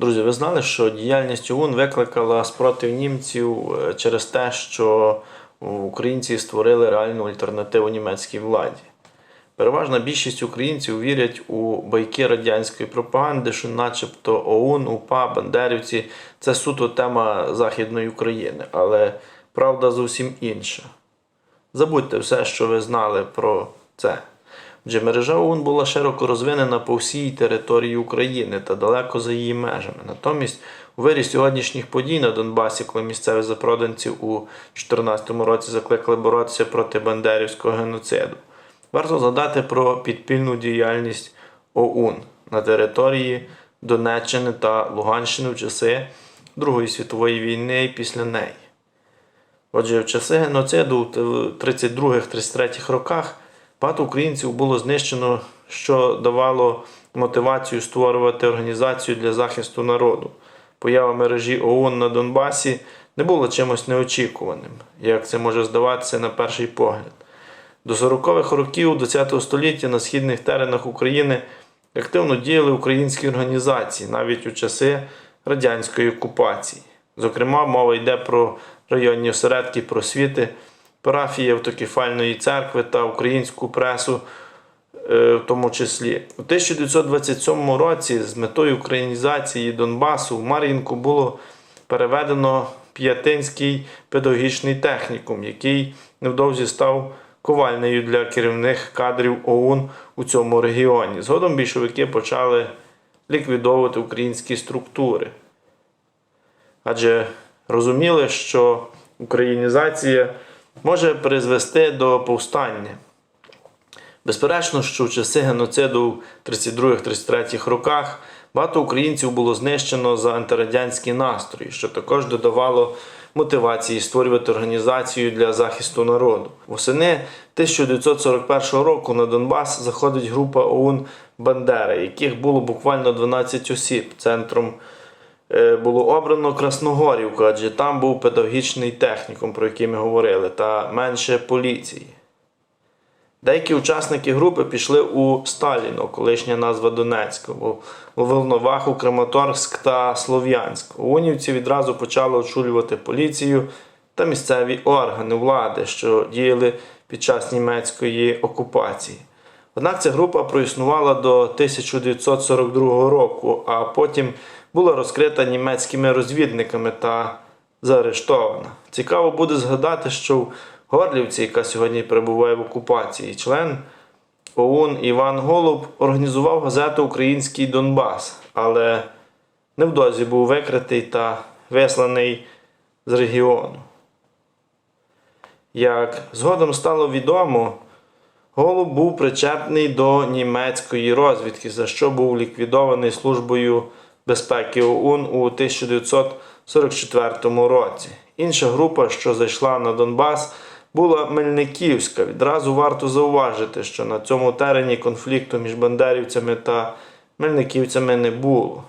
Друзі, ви знали, що діяльність ОУН викликала спротив німців е, через те, що українці створили реальну альтернативу німецькій владі. Переважна більшість українців вірять у байки радянської пропаганди, що начебто ОУН, УПА, Бандерівці це суто тема Західної України, але правда зовсім інша. Забудьте все, що ви знали про це. Адже мережа ОУН була широко розвинена по всій території України та далеко за її межами. Натомість, у вирі сьогоднішніх подій на Донбасі, коли місцеві запроданці у 2014 році закликали боротися проти бандерівського геноциду, варто згадати про підпільну діяльність ОУН на території Донеччини та Луганщини в часи Другої світової війни і після неї. Отже, в часи геноциду в 32-33 роках багато українців було знищено, що давало мотивацію створювати організацію для захисту народу. Поява мережі ООН на Донбасі не була чимось неочікуваним, як це може здаватися на перший погляд. До 40-х років ХХ століття на східних теренах України активно діяли українські організації, навіть у часи радянської окупації. Зокрема, мова йде про районні осередки просвіти, парафії автокефальної церкви та українську пресу, е, в тому числі. У 1927 році з метою українізації Донбасу в Мар'їнку було переведено П'ятинський педагогічний технікум, який невдовзі став ковальнею для керівних кадрів ОУН у цьому регіоні. Згодом більшовики почали ліквідовувати українські структури. Адже розуміли, що українізація може призвести до повстання. Безперечно, що в часи геноциду в 32-33 роках багато українців було знищено за антирадянські настрої, що також додавало мотивації створювати організацію для захисту народу. Восени 1941 року на Донбас заходить група ОУН Бандера, яких було буквально 12 осіб. Центром було обрано Красногорівку, адже там був педагогічний технікум, про який ми говорили, та менше поліції. Деякі учасники групи пішли у Сталіно, колишня назва Донецька, у Волноваху, Краматорськ та Слов'янськ. Унівці відразу почали очолювати поліцію та місцеві органи влади, що діяли під час німецької окупації. Однак ця група проіснувала до 1942 року, а потім була розкрита німецькими розвідниками та заарештована. Цікаво буде згадати, що в Горлівці, яка сьогодні перебуває в окупації, член ОУН Іван Голуб організував газету Український Донбас, але невдовзі був викритий та висланий з регіону. Як згодом стало відомо, Голуб був причетний до німецької розвідки, за що був ліквідований службою безпеки ОУН у 1944 році. Інша група, що зайшла на Донбас, була Мельниківська. Відразу варто зауважити, що на цьому терені конфлікту між бандерівцями та мельниківцями не було.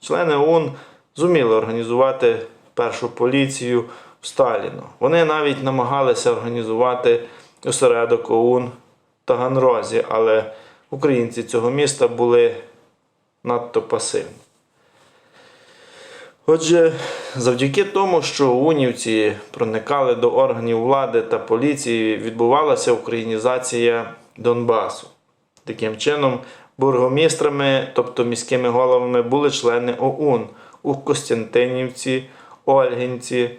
Члени ОУН зуміли організувати першу поліцію в Сталіно. Вони навіть намагалися організувати осередок ОУН в Таганрозі, але українці цього міста були надто пасивні. Отже, завдяки тому, що унівці проникали до органів влади та поліції, відбувалася українізація Донбасу. Таким чином, бургомістрами, тобто міськими головами, були члени ОУН у Костянтинівці, Ольгінці,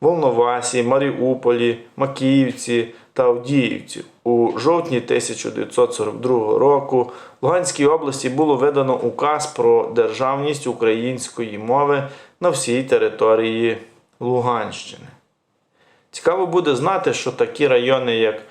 Волновасі, Маріуполі, Макіївці та Авдіївці. У жовтні 1942 року в Луганській області було видано указ про державність української мови на всій території Луганщини. Цікаво буде знати, що такі райони, як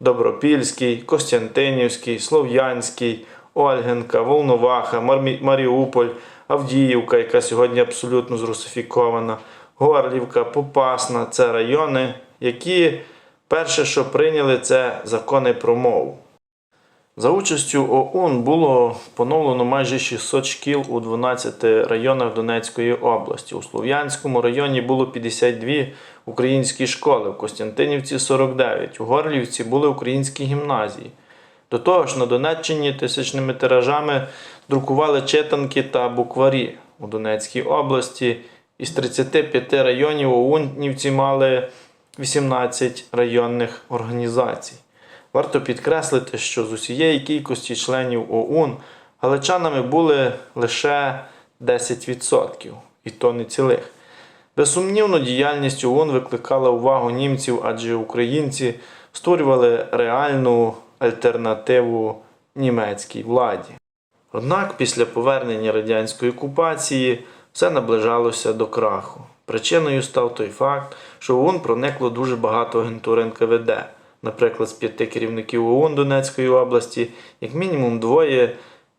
Добропільський, Костянтинівський, Слов'янський, Ольгинка, Волноваха, Маріуполь, Авдіївка, яка сьогодні абсолютно зрусифікована, Горлівка, Попасна це райони, які перше, що прийняли, це закони про мову. За участю ОУН було поновлено майже 600 шкіл у 12 районах Донецької області. У Слов'янському районі було 52 українські школи, в Костянтинівці 49, у Горлівці були українські гімназії. До того ж, на Донеччині тисячними тиражами друкували читанки та букварі. у Донецькій області. Із 35 районів ОУНівці мали 18 районних організацій. Варто підкреслити, що з усієї кількості членів ОУН галичанами були лише 10%, і то не цілих. Безсумнівно, діяльність ОУН викликала увагу німців, адже українці створювали реальну альтернативу німецькій владі. Однак після повернення радянської окупації все наближалося до краху. Причиною став той факт, що ОУН проникло дуже багато агентур НКВД. Наприклад, з п'яти керівників ОУН Донецької області, як мінімум двоє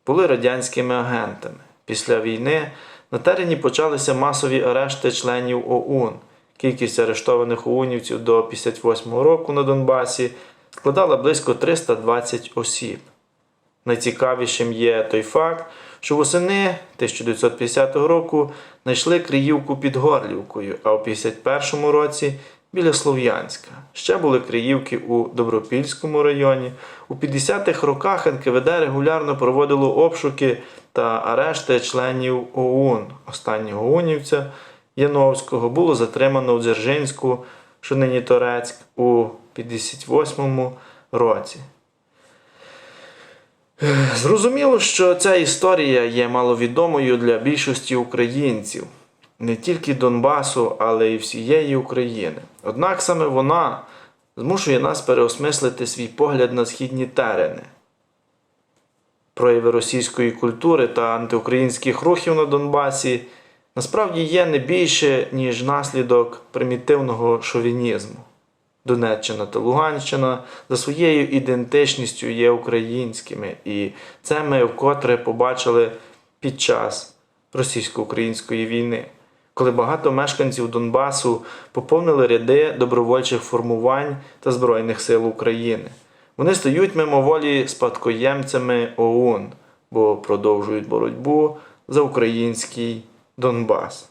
були радянськими агентами. Після війни на терені почалися масові арешти членів ОУН. Кількість арештованих ОУНівців до 58 року на Донбасі складала близько 320 осіб. Найцікавішим є той факт, що восени 1950 року знайшли Криївку під Горлівкою, а у 51 році біля Слов'янська. Ще були Криївки у Добропільському районі. У 50-х роках НКВД регулярно проводило обшуки та арешти членів ОУН. Останнього ОУНівця Яновського було затримано у Дзержинську, що нині Торецьк, у 58 році. Зрозуміло, що ця історія є маловідомою для більшості українців, не тільки Донбасу, але й всієї України. Однак саме вона змушує нас переосмислити свій погляд на східні терени. Прояви російської культури та антиукраїнських рухів на Донбасі насправді є не більше, ніж наслідок примітивного шовінізму. Донеччина та Луганщина за своєю ідентичністю є українськими, і це ми вкотре побачили під час російсько-української війни, коли багато мешканців Донбасу поповнили ряди добровольчих формувань та Збройних сил України. Вони стають мимоволі спадкоємцями ОУН, бо продовжують боротьбу за український Донбас.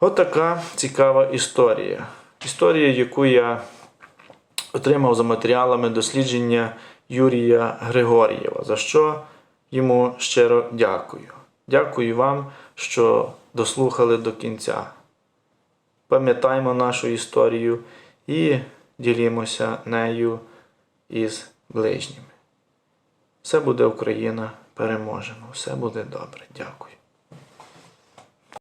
Отака цікава історія. Історія, яку я отримав за матеріалами дослідження Юрія Григор'єва, за що йому щиро дякую. Дякую вам, що дослухали до кінця. Пам'ятаємо нашу історію і ділімося нею із ближніми. Все буде Україна, переможемо, все буде добре. Дякую.